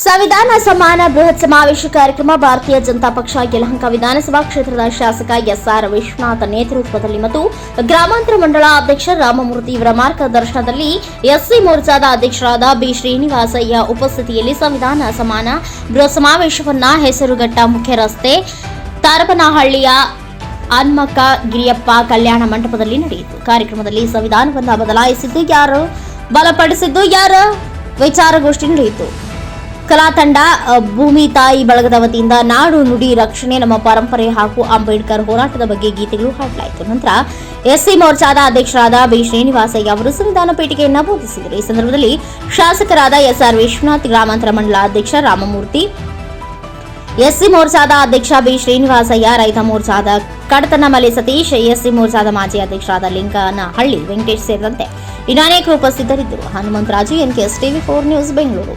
ಸಂವಿಧಾನ ಸಮಾನ ಬೃಹತ್ ಸಮಾವೇಶ ಕಾರ್ಯಕ್ರಮ ಭಾರತೀಯ ಜನತಾ ಪಕ್ಷ ಯಲಹಂಕ ವಿಧಾನಸಭಾ ಕ್ಷೇತ್ರದ ಶಾಸಕ ಎಸ್ಆರ್ ವಿಶ್ವನಾಥ ನೇತೃತ್ವದಲ್ಲಿ ಮತ್ತು ಗ್ರಾಮಾಂತರ ಮಂಡಳ ಅಧ್ಯಕ್ಷ ರಾಮಮೂರ್ತಿ ಇವರ ಮಾರ್ಗದರ್ಶನದಲ್ಲಿ ಎಸ್ಸಿ ಮೋರ್ಚಾದ ಅಧ್ಯಕ್ಷರಾದ ಬಿ ಶ್ರೀನಿವಾಸಯ್ಯ ಉಪಸ್ಥಿತಿಯಲ್ಲಿ ಸಂವಿಧಾನ ಸಮಾನ ಬೃಹತ್ ಸಮಾವೇಶವನ್ನ ಹೆಸರುಘಟ್ಟ ಮುಖ್ಯ ರಸ್ತೆ ತಾರಪನಹಳ್ಳಿಯ ಅನ್ಮಕ್ಕ ಗಿರಿಯಪ್ಪ ಕಲ್ಯಾಣ ಮಂಟಪದಲ್ಲಿ ನಡೆಯಿತು. ಕಾರ್ಯಕ್ರಮದಲ್ಲಿ ಸಂವಿಧಾನವನ್ನ ಬದಲಾಯಿಸಿದ್ದು ಯಾರು? ಬಲಪಡಿಸಿದ್ದು ಯಾರು? ವಿಚಾರಗೋಷ್ಠಿ ನಡೆಯಿತು. ಕಲಾ ತಂಡ ಭೂಮಿ ತಾಯಿ ಬಳಗದ ವತಿಯಿಂದ ನಾಡು ನುಡಿ ರಕ್ಷಣೆ, ನಮ್ಮ ಪರಂಪರೆ ಹಾಗೂ ಅಂಬೇಡ್ಕರ್ ಹೋರಾಟದ ಬಗ್ಗೆ ಗೀತೆಗಳು ಹಾಡಲಾಯಿತು. ನಂತರ ಎಸ್ಸಿ ಮೋರ್ಚಾದ ಅಧ್ಯಕ್ಷರಾದ ಬಿ. ಶ್ರೀನಿವಾಸಯ್ಯ ಅವರು ಸಂವಿಧಾನ ಪೇಟಿಕೆಯನ್ನು ಬೋಧಿಸಿದರು. ಈ ಸಂದರ್ಭದಲ್ಲಿ ಶಾಸಕರಾದ ಎಸ್ಆರ್ ವಿಶ್ವನಾಥ್, ಗ್ರಾಮಾಂತರ ಮಂಡಲ ಅಧ್ಯಕ್ಷ ರಾಮಮೂರ್ತಿ, ಎಸ್ಸಿ ಮೋರ್ಚಾದ ಅಧ್ಯಕ್ಷ ಬಿ. ಶ್ರೀನಿವಾಸಯ್ಯ, ರೈತ ಮೋರ್ಚಾದ ಕಡತನಮಲೆ ಸತೀಶ್, ಎಸ್ಸಿ ಮೋರ್ಚಾದ ಮಾಜಿ ಅಧ್ಯಕ್ಷರಾದ ಲಿಂಗನಹಳ್ಳಿ ವೆಂಕಟೇಶ್ ಸೇರಿದಂತೆ ಇನ್ನು ಅನೇಕರು ಉಪಸ್ಥಿತರಿದ್ದರು. Hanumantharaju NKS TV four news, Bengaluru.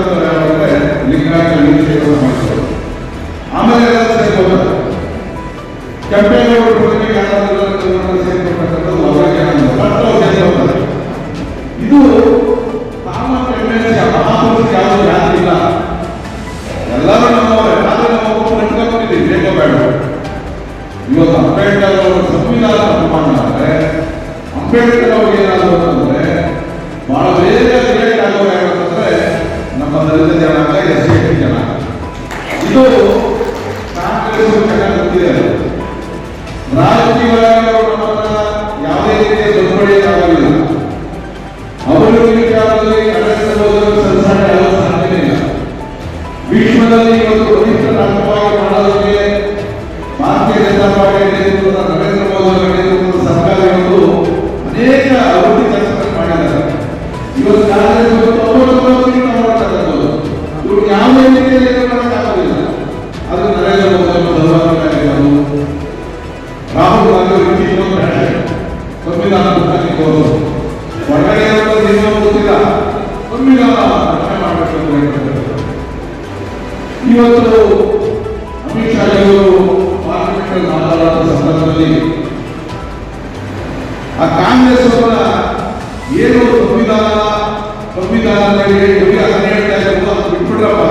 ಅಂದ್ರೆ ಲಿಂಗಾಯತ ಲಿಂಗದೇವರು ಮಾಡ್ತಾರೆ. ಆಮೇಲೆ ಯಾರಾದರೂ ಇದು ಇವತ್ತು ಅಮಿತ್ ಶಾ ಅವರು ಪಾರ್ಲಿಮೆಂಟ್ ಮಾತನಾಡುವ ಸಂದರ್ಭದಲ್ಲಿ ಆ ಕಾಂಗ್ರೆಸ್ ಅವರ ಏನು ಸಂವಿಧಾನ ಸಂವಿಧಾನದಲ್ಲಿ ನಮಗೆ ಹನ್ನೆರಡು ಬಿಟ್ಬಿಟ್ರಪ್ಪ.